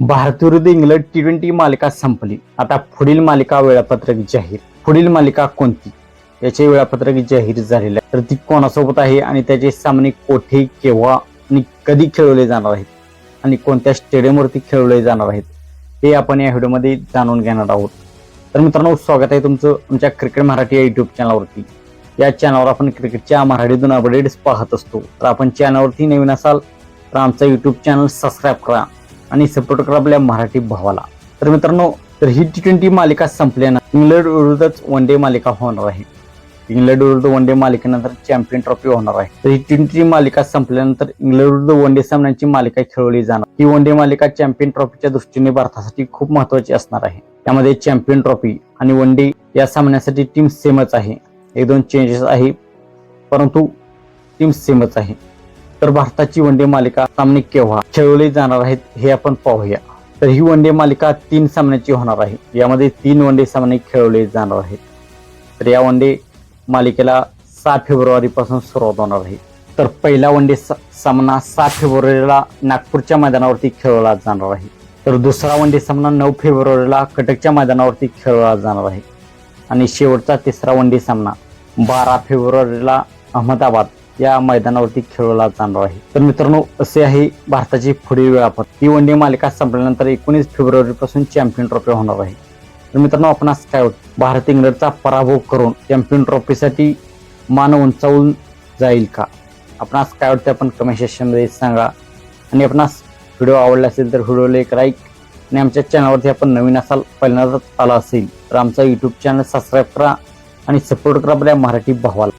भारत विरुद्ध England T twenty मालिका संपली. आता पुढील मालिका वेळापत्रक जाहीर. पुढील मालिका कोणती? याचे वेळापत्रक जाहीर झालेले तर ती कोणासोबत आहे आणि त्याचे सामने कोठे केव्हा आणि कधी खेळवले जाणार आहेत? आणि कोणत्या स्टेडियमवरती खेळवले जाणार आहेत? हे आपण या व्हिडिओमध्ये जाणून घेणार आहोत. तर मित्रांनो स्वागत आहे तुमचं आमच्या क्रिकेट मराठी या युट्यूब चॅनलवरती या चॅनलवर आपण क्रिकेटच्या मराठीतून अपडेट्स पाहत असतो. तर आपण चॅनलवरती नवीन असाल तर आमचा युट्यूब चॅनल सबस्क्राईब करा. आणि सपोर्ट करा आपल्या मराठी भावाला. तर मित्रांनो तर ही टी ट्वेंटी मालिका संपल्यानं इंग्लंड विरुद्धच वन डे मालिका होणार आहे. इंग्लंड विरुद्ध वन डे मालिकेनंतर चॅम्पियन ट्रॉफी होणार आहे. तर ही टी ट्वेंटी मालिका संपल्यानंतर इंग्लंड विरुद्ध वन डे सामन्यांची मालिका खेळवली जाणार. ही वन डे मालिका चॅम्पियन ट्रॉफीच्या दृष्टीने भारतासाठी खूप महत्वाची असणार आहे. त्यामध्ये चॅम्पियन ट्रॉफी आणि वन डे या सामन्यासाठी टीम सेमच आहे. एक दोन चेंजेस आहे परंतु टीम सेमच आहे. तर भारताची वन डे मालिका सामने केव्हा खेळवले जाणार आहेत हे आपण पाहूया. तर ही वन डे मालिका तीन सामन्याची होणार आहे. यामध्ये तीन वन डे सामने खेळवले जाणार आहेत. तर या वन डे मालिकेला सात फेब्रुवारी पासून सुरुवात होणार आहे. तर पहिला वन डे सामना सात फेब्रुवारीला नागपूरच्या मैदानावरती खेळवला जाणार आहे. तर दुसरा वन डे सामना नऊ फेब्रुवारीला कटकच्या मैदानावरती खेळवला जाणार आहे. आणि शेवटचा तिसरा वन डे सामना बारा फेब्रुवारीला अहमदाबाद या मैदानावरती खेळवला जाणार आहे. तर मित्रांनो असे आहे भारताची पुढील वेळापत ही वन डे मालिका संपल्यानंतर एकोणीस फेब्रुवारी पासून चॅम्पियन ट्रॉफी होणार आहे. तर मित्रांनो आपण आज काय होत? भारत इंग्लंडचा पराभव करून चॅम्पियन ट्रॉफीसाठी मान उंचावून जाईल का? आपण आज काय वाटतं आपण कमेंट सेक्शनमध्ये सांगा. आणि आपणास व्हिडिओ आवडला असेल तर व्हिडिओला एक लाईक आणि आमच्या चॅनलवरती आपण नवीन असाल पहिल्यांदाच आला असेल तर आमचा यूट्यूब चॅनल सबस्क्राईब करा आणि सपोर्ट करा आपल्या मराठी भावाला.